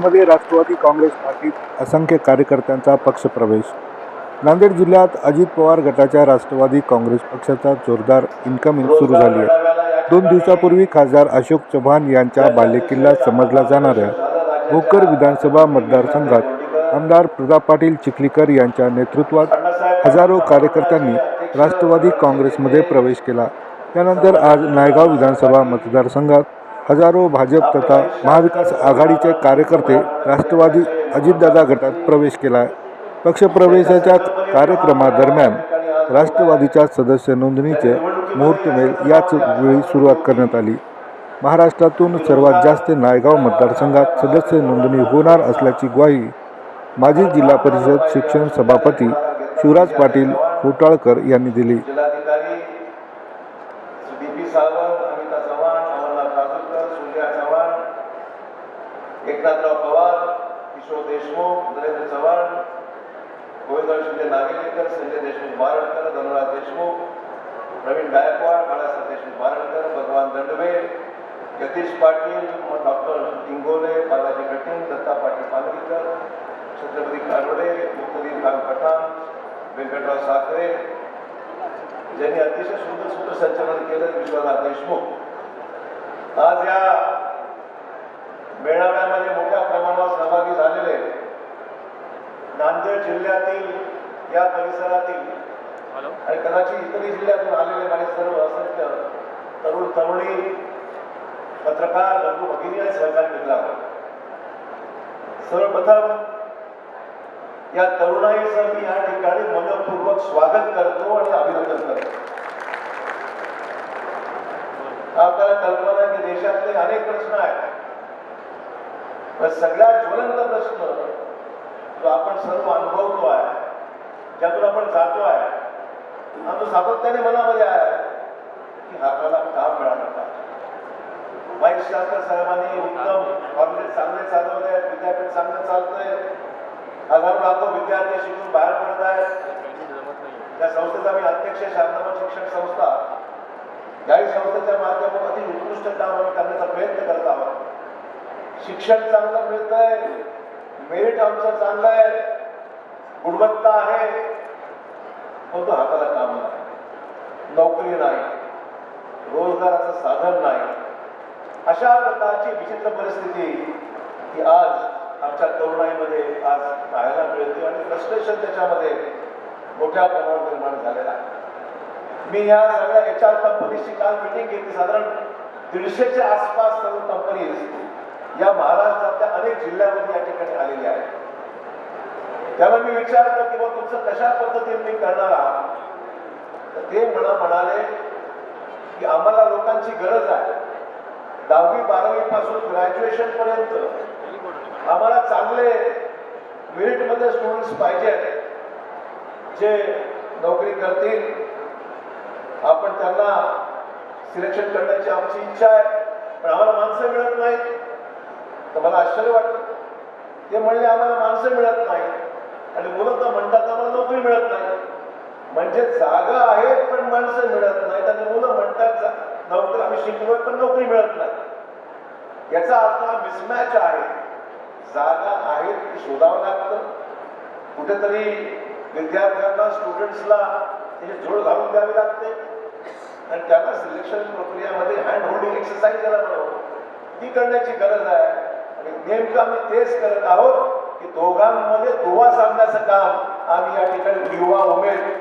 मध्ये राष्ट्रवादी काँग्रेस पार्टीत असंख्य कार्यकर्त्यांचा पक्षप्रवेश. नांदेड जिल्ह्यात अजित पवार गटाच्या राष्ट्रवादी काँग्रेस पक्षाचा जोरदार इन्कमिंग सुरू झाली आहे. दोन दिवसापूर्वी खासदार अशोक चव्हाण यांच्या बालेकिल्ला समजला जाणाऱ्या भोकर विधानसभा मतदारसंघात आमदार प्रताप पाटील चिखलीकर यांच्या नेतृत्वात हजारो कार्यकर्त्यांनी राष्ट्रवादी काँग्रेसमध्ये प्रवेश केला. त्यानंतर आज नायगाव विधानसभा मतदारसंघात हजारो भाजप तथा महाविकास आघाडीचे कार्यकर्ते राष्ट्रवादी अजितदादा गटात प्रवेश केला आहे पक्षप्रवेशाच्या कार्यक्रमादरम्यान राष्ट्रवादीच्या सदस्य नोंदणीचे मुहूर्तमेल याच वेळी सुरुवात करण्यात आली. महाराष्ट्रातून सर्वात जास्त नायगाव मतदारसंघात सदस्य नोंदणी होणार असल्याची ग्वाही माजी जिल्हा परिषद शिक्षण सभापती शिवराज पाटील होटाळकर यांनी दिली. एकनाथराव पवार किशोर देशमुख, नरेंद्र चव्हाण गोविंदराव शिंदे नागेलेकर, संजय देशमुख बारडकर धनुराज देशमुख, प्रवीण गायकवाड बाळासाहेब देशमुख बारडकर, भगवान दंडवे, यतीश पाटील, डॉक्टर इंगोले, बालाजी कटिंग दत्ता पाटील पालवीकर छत्रपती कारोडे मुक्तदीन खान पठाण, व्यंकटराव साखरे, ज्यांनी अतिशय सुंदर सूत्रसंचालन केलं, विश्वनाथ देशमुख. आज या मेळाव्यामध्ये मोठ्या प्रमाणावर सहभागी झालेले नांदेड जिल्ह्यातील या परिसरातील आणि कदाचित इतरही जिल्ह्यातून आलेले माझे सर्व असंख्य तरुण तरुणी पत्रकार बंधू भगिनी आणि सहकारी मित्रांनो सर्वप्रथम या तरुणाईचं मी या ठिकाणी मनपूर्वक स्वागत करतो आणि अभिनंदन करतो. आपल्याला कल्पना की देशातले अनेक प्रश्न आहेत. पण सगळ्यात ज्वलंत प्रश्न जो आपण सर्व अनुभवतो आहे ज्यातून आपण जातो आहे हा तो सातत्याने मनामध्ये आहे की हाताला काम मिळालं का वाईट शास्त्र साहेबांनी उत्तम कॉलेज चांगले चालवले आहेत विद्यापीठ चांगलं चालतंय. हजारो लाखो विद्यार्थी शिकून बाहेर पडत आहेत. त्या संस्थेचा मी अध्यक्ष आहे, शांतमन शिक्षण संस्था याही संस्थेच्या माध्यमातून अति उत्कृष्ट काम आम्ही करण्याचा प्रयत्न करत आहोत. शिक्षण चांगलं मिळत आहे मेरिट आमचं चांगलं आहे गुणवत्ता आहे. पण तो हाताला काम नाही. नोकरी नाही. रोजगाराचं साधन नाही. अशा प्रकारची विचित्र परिस्थिती ही आज आमच्या तरुणाईमध्ये आज पाहायला मिळते आणि फ्रस्ट्रेशन त्याच्यामध्ये मोठ्या प्रमाणात निर्माण झालेलं आहे. मी या सगळ्या एच आर कंपनीची काल मिटिंग घेतली. साधारण दीडशेच्या आसपास सर्व कंपनीज या महाराष्ट्रातल्या अनेक जिल्ह्यामध्ये या ठिकाणी आलेल्या आहेत. त्याला मी विचारलं की बा तुमचं कशा पद्धतीने मी करणार आहात? तर ते म्हणा म्हणाले की आम्हाला लोकांची गरज आहे. दहावी बारावी पासून ग्रॅज्युएशन पर्यंत आम्हाला चांगले मेरिटमध्ये स्टुडंट्स पाहिजेत जे नोकरी करतील. आपण त्यांना सिलेक्शन करण्याची आमची इच्छा आहे. पण आम्हाला माणसं मिळत नाहीत. तर मला आश्चर्य वाटलं. ते म्हणले आम्हाला माणसं मिळत नाहीत. आणि मुलं तर म्हणतात आम्हाला नोकरी मिळत नाही. म्हणजे जागा आहेत पण माणसं मिळत नाहीत. आणि मुलं म्हणतात जा- नोकरी आम्ही शिकलो पण नोकरी मिळत नाही. याचा अर्थ हा मिसमॅच आहे. जागा आहेत ते शोधावं लागतं. कुठेतरी विद्यार्थ्यांना स्टुडंट्सला त्याची जोड घालून द्यावी लागते. आणि त्यांना सिलेक्शन प्रक्रियामध्ये हँड होल्डिंग एक्सरसाइज करायला ती करण्याची गरज आहे. नेमकं आम्ही तेच करत आहोत की दोघांमध्ये दुवा सांगण्याचं काम आम्ही या ठिकाणी युवा उमेद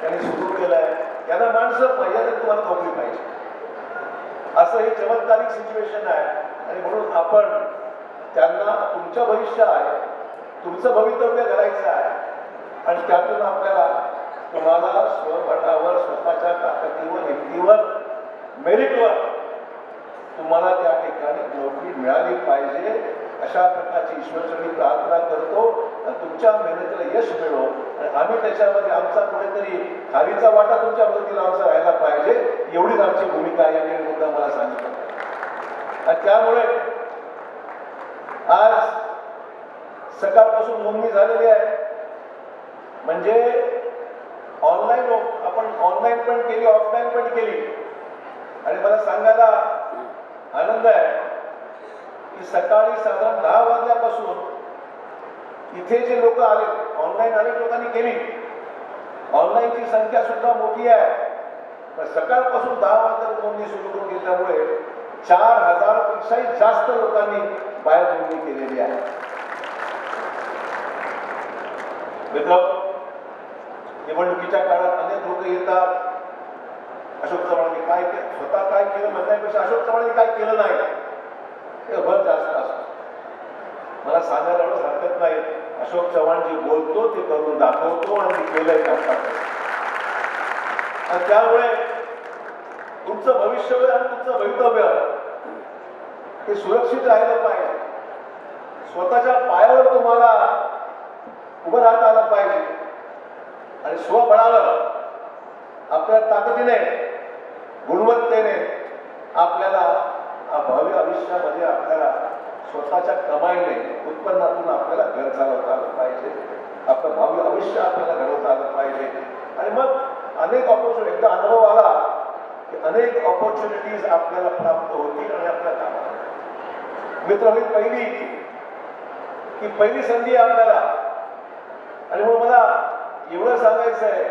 त्यांनी सुरू केलं आहे त्यांना माणसं पाहिजे तर तुम्हाला नोकरी पाहिजे. असं हे चमत्कारिक सिच्युएशन आहे. आणि म्हणून आपण त्यांना तुमचं भविष्य आहे तुमचं भवितव्य करायचं आहे. आणि त्यातून आपल्याला तुम्हाला स्वबळावर स्वतःच्या ताकदीवर हिमतीवर मेरिटवर तुम्हाला त्या ठिकाणी नोकरी मिळाली पाहिजे अशा प्रकारची ईश्वरचरणी प्रार्थना करतो. आणि तुमच्या मेहनतीला यश मिळो. आणि आम्ही त्याच्यामध्ये आमचा कुठेतरी खालीचा वाटा तुमच्या मदतीला आमचा राहायला पाहिजे. एवढीच आमची भूमिका आहे या मुद्दा मला सांगितलं. आणि त्यामुळे आज सकाळपासून नोंदणी झालेली आहे. म्हणजे ऑनलाईन आपण ऑनलाईन पण केली ऑफलाईन पण केली. आणि मला सांगायला आनंद आहे. की सकाळी साधारण दहा वाजल्यापासून इथे जे लोक आले ऑनलाईन अनेक लोकांनी केली. ऑनलाईनची संख्या सुद्धा मोठी आहे. पण सकाळपासून दहा वाजता नोंदणी सुरू करून घेतल्यामुळे चार हजारपेक्षाही जास्त लोकांनी बाहेर नोंदणी केलेली आहे. मित्र निवडणुकीच्या काळात अनेक लोक येतात. अशोक चव्हाणांनी काय केलं? स्वतः काय केलं म्हणण्यापेक्षा अशोक चव्हाणांनी काय केलं नाही. ते भर जास्त असतं मला सांगायला एवढं हरकत नाही. अशोक चव्हाण जे बोलतो ते करून दाखवतो आणि केलंय आणि त्यामुळे तुमचं भविष्य आणि तुमचं भवितव्य हे सुरक्षित राहिलं पाहिजे. स्वतःच्या पायावर तुम्हाला उभं राहता आलं पाहिजे. आणि स्वबळावर आपल्या ताकदीने गुणवत्ता आपल्याला आ- भावी आयुष्यामध्ये आपल्याला स्वतःच्या कमाईने उत्पन्नातून आपल्याला घर चालवता आलं पाहिजे. आपलं भावी आयुष्य आपल्याला घडवता आलं पाहिजे. आणि मग अनेक ऑपॉर्च्युनिटी एकदा अनुभव आला की अनेक ऑपॉर्च्युनिटीज आपल्याला प्राप्त होतील आणि आपल्या कामाला मित्र ही पहिली की पहिली संधी आपल्याला. आणि मग मला एवढं सांगायचं आहे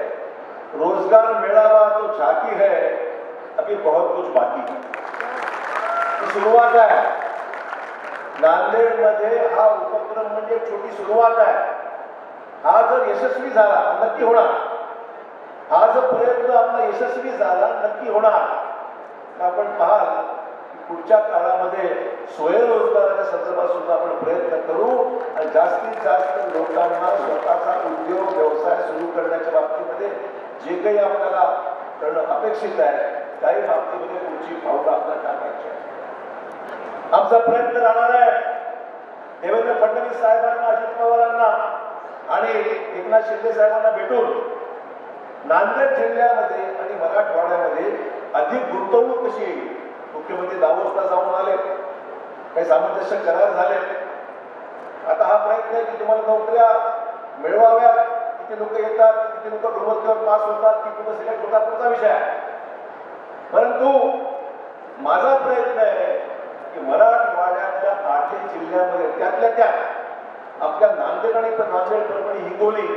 रोजगार मिळावा तो झाकी है अभी बहुत कुछ बाकी सुरुवात आहे. नांदेडमध्ये हा उपक्रम म्हणजे छोटी सुरुवात आहे. हा जर यशस्वी झाला नक्की होणार. हा जर प्रयत्न आपला यशस्वी झाला नक्की होणार. तर आपण पाहाल की पुढच्या काळामध्ये स्वयंरोजगाराच्या संदर्भात सुद्धा आपण प्रयत्न करू आणि जास्तीत जास्त लोकांना स्वतःचा उद्योग व्यवसाय सुरू करण्याच्या बाबतीमध्ये जे काही आपल्याला करणं अपेक्षित आहे त्याही बाबतीमध्ये पुढची पावलं आपल्याला टाकायची आहे आमचा प्रयत्न राहणार आहे. देवेंद्र फडणवीस साहेबांना अजित पवारांना आणि एकनाथ शिंदे साहेबांना भेटून नांदेड जिल्ह्यामध्ये आणि मराठवाड्यामध्ये अधिक गुंतवणूक कशी येईल? मुख्यमंत्री दावोसला जाऊन आले. काही सामंजस्य करार झाले. आता हा प्रयत्न आहे की तुम्हाला नोकऱ्या मिळवाव्यात. किती लोक येतात किती लोक गुणवत्तेवर पास होतात किती लोक सिलेक्ट होतात तुमचा विषय आहे. परंतु माझा प्रयत्न आहे की मराठवाड्यातल्या आठही जिल्ह्यामध्ये त्यातल्या त्यात आपल्या नांदेड आणि नांदेड परभणी हिंगोली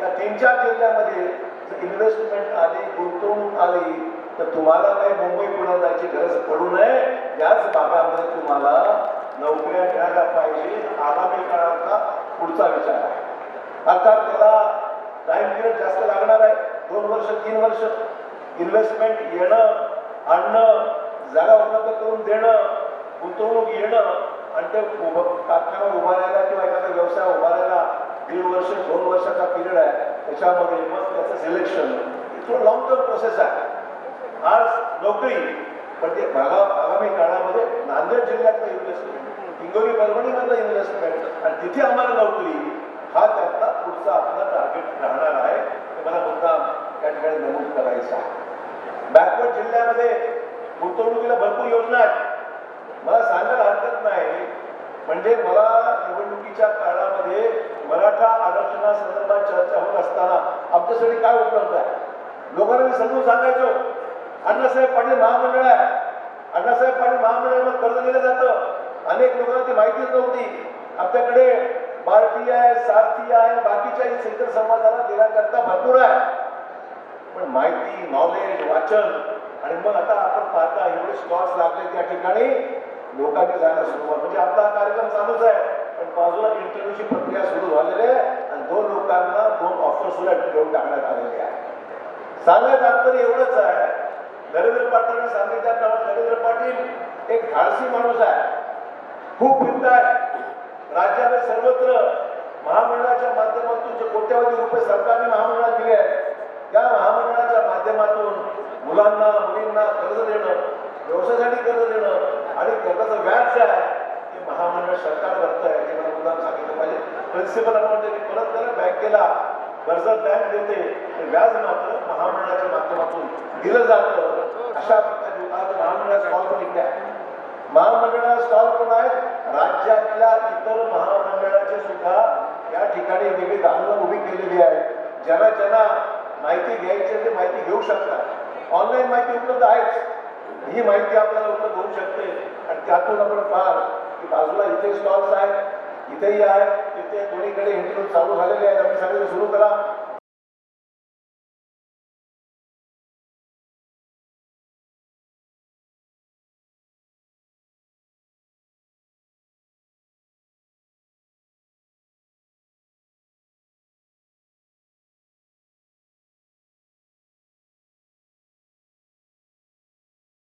या तीन चार जिल्ह्यामध्ये जर इन्व्हेस्टमेंट आली गुंतवणूक आली तर तुम्हाला काही मुंबई पुण्याला जायची गरज पडू नये. याच भागामध्ये तुम्हाला नोकऱ्या मिळायला पाहिजे आगामी काळातला पुढचा विचार आहे. अर्थात त्याला टाइम पिरियड जास्त लागणार आहे. दोन वर्ष तीन वर्ष. इन्व्हेस्टमेंट येणं आणणं जागा उपलब्ध करून देणं गुंतवणूक येणं आणि ते कारखाना उभारायला किंवा एखादा व्यवसाय उभारायला दीड वर्ष दोन वर्षाचा पिरियड आहे. त्याच्यामध्ये मग त्याचं सिलेक्शन थोडं लॉंग टर्म प्रोसेस आहे. आज नोकरी पण ते भागा आगामी काळामध्ये नांदेड जिल्ह्यातलं इन्व्हेस्टमेंट हिंगोली परभणीमधलं इन्व्हेस्टमेंट आणि तिथे आम्हाला नोकरी हा त्यातला पुढचा आपला टार्गेट राहणार आहे. ते मला मुद्दा त्या ठिकाणी नमूद करायचं आहे. बॅकवर्ड जिल्ह्यामध्ये गुंतवणुकीला भरपूर योजना आहेत. मला सांगायला हरकत नाही. म्हणजे मला निवडणुकीच्या काळामध्ये मराठा आरक्षणासंदर्भात चर्चा होत असताना आमच्यासाठी काय उपलब्ध आहे? लोकांना मी समजून सांगायचो. अण्णासाहेब पाटील महामंडळ आहे. अण्णासाहेब पाटील महामंडळामध्ये कर्ज दिलं जातं. अनेक लोकांना ती माहितीच नव्हती. आपल्याकडे बार्टी आहे सारथी आहे बाकीच्या सेंटर समाजाला देण्याकरता भरपूर आहे. पण माहिती नॉलेज वाचन आणि मग आता आपण पाहता एवढे स्टॉल्स लागले त्या ठिकाणी. लोकांनी जायला सुरुवात म्हणजे आपला हा कार्यक्रम चालूच आहे. पण बाजूला इंटरव्ह्यूची प्रक्रिया सुरू झालेली आहे आणि दोन लोकांना दोन ऑफर सुद्धा घेऊन टाकण्यात आलेले आहे. सांगण्यात तात्पर्य एवढंच आहे. नरेंद्र पाटलांनी सांगितल्याप्रमाणे नरेंद्र पाटील एक धाडसी माणूस आहे. खूप फिरत आहे. राज्यामध्ये सर्वत्र महामंडळाच्या माध्यमातून जे कोट्यावधी रुपये सरकारने महामंडळात दिले आहेत त्या महामंडळाच्या माध्यमातून मुलांना मुलींना कर्ज देणं व्यवसायासाठी कर्ज देणं आणि कर्जाचं आहे ते महामंडळ सरकार करत आहे ते मला मुद्दाम सांगितलं पाहिजे. प्रिन्सिपल अमाऊंट त्यांनी परत त्याला बँकेला कर्ज बँक देते ते व्याज मात्र महामंडळाच्या माध्यमातून दिलं जातं. अशा प्रकारे आज महामंडळात स्टॉल पण इथे आहे. महामंडळात स्टॉल पण आहेत? राज्यातल्या इतर महामंडळाचे सुद्धा या ठिकाणी वेगळी दालनं उभी केलेली आहे ज्यांना ज्यांना माहिती घ्यायची ते माहिती घेऊ शकतात. ऑनलाईन माहिती उपलब्ध आहेच ही माहिती आपल्याला उपलब्ध होऊ शकते आणि त्यातून आपण पाहाल की बाजूला इथे स्टॉल्स आहेत इथेही आहे तिथे कोणीकडे इंटरव्ह्यू चालू झालेले आहेत आम्ही सगळे सुरू करा.